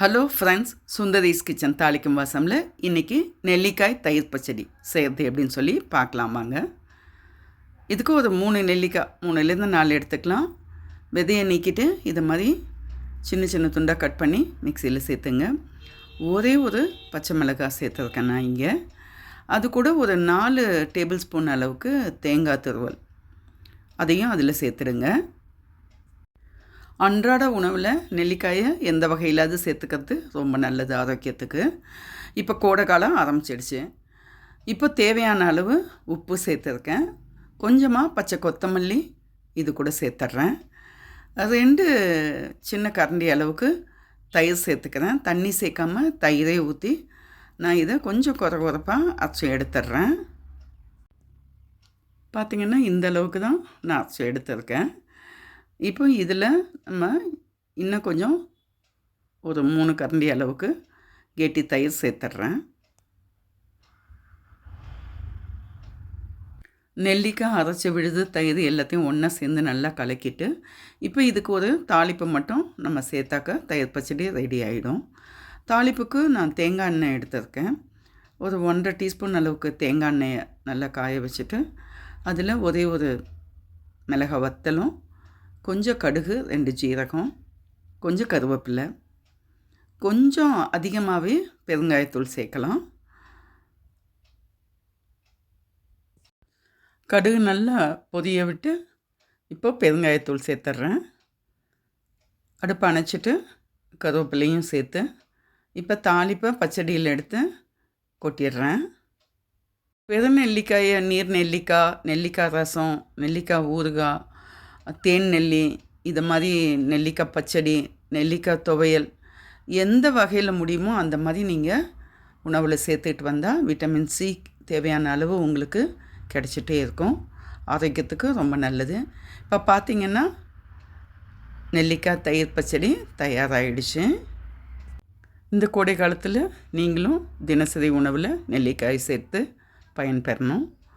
Hello friends சுந்தரீஸ் kitchen தாளிக்கும் வாசமில் இன்றைக்கி நெல்லிக்காய் தயிர் பச்சடி செய்கிறது எப்படின்னு சொல்லி பார்க்கலாமாங்க இதுக்கு ஒரு மூணு நெல்லிக்காய் மூணுலேருந்து நாலு எடுத்துக்கலாம். விதையை நீக்கிட்டு இதை மாதிரி சின்ன சின்ன துண்டாக கட் பண்ணி மிக்சியில் சேர்த்துங்க. ஒரே ஒரு பச்சை மிளகாய் சேர்த்துருக்கேன் நான் இங்கே. அது கூட ஒரு நாலு டேபிள் ஸ்பூன் அளவுக்கு தேங்காய் துருவல். அதையும் அதில் சேர்த்துடுங்க. அன்றாட உணவில் நெல்லிக்காயை எந்த வகையிலாவது சேர்த்துக்கிறது ரொம்ப நல்லது ஆரோக்கியத்துக்கு. இப்போ கோடை காலம் ஆரம்பிச்சிடுச்சு. இப்போ தேவையான அளவு உப்பு சேர்த்துருக்கேன். கொஞ்சமாக பச்சை கொத்தமல்லி இது கூட சேர்த்துட்றேன். ரெண்டு சின்ன கரண்டி அளவுக்கு தயிர் சேர்த்துக்கிறேன். தண்ணி சேர்க்காம தயிரை ஊற்றி நான் இதை கொஞ்சம் குறை குறைப்பாக அரைச்சி எடுத்துட்றேன். பார்த்திங்கன்னா இந்த அளவுக்கு தான் நான் அரைச்சி எடுத்திருக்கேன். இப்போ இதில் நம்ம இன்னும் கொஞ்சம் ஒரு மூணு கரண்டி அளவுக்கு கெட்டி தயிர் சேர்த்துட்றேன். நெல்லிக்காய் அரைச்சி விழுது தயிர் எல்லாத்தையும் ஒன்றா சேர்ந்து நல்லா கலக்கிட்டு இப்போ இதுக்கு ஒரு தாளிப்பு மட்டும் நம்ம சேர்த்தாக்க தயிர் பச்சடி ரெடி ஆகிடும் தாளிப்புக்கு நான் தேங்காய் எண்ணெய் எடுத்திருக்கேன். ஒரு ஒன்றரை டீஸ்பூன் அளவுக்கு தேங்காய் எண்ணெயை நல்லா காய வச்சுட்டு அதில் ஒரே ஒரு மிளகாய் வத்தலும் கொஞ்சம் கடுகு ரெண்டு ஜீரகம் கொஞ்சம் கருவேப்பிலை கொஞ்சம் அதிகமாகவே பெருங்காயத்தூள் சேர்க்கலாம். கடுகு நல்லா பொதிய விட்டு இப்போ பெருங்காயத்தூள் சேர்த்துட்றேன். அடுப்பை அணைச்சிட்டு கருவேப்பிலையும் சேர்த்து இப்போ தாளிப்பை பச்சடியில் எடுத்து கொட்டிடுறேன். வெறும் நெல்லிக்காயை நீர் நெல்லிக்காய் நெல்லிக்காய் ரசம் நெல்லிக்காய் ஊறுகாய் தேன் நெல்லி இது மாதிரி நெல்லிக்காய் பச்சடி நெல்லிக்காய் துவையல் எந்த வகையில் முடியுமோ அந்த மாதிரி நீங்கள் உணவில் சேர்த்துட்டு வந்தால் விட்டமின் சி தேவையான அளவு உங்களுக்கு கிடச்சிட்டே இருக்கும். ஆரோக்கியத்துக்கு ரொம்ப நல்லது. இப்போ பார்த்திங்கன்னா நெல்லிக்காய் தயிர் பச்சடி தயாராகிடுச்சு இந்த கோடை காலத்தில் நீங்களும் தினசரி உணவில் நெல்லிக்காய் சேர்த்து பயன்பெறணும்.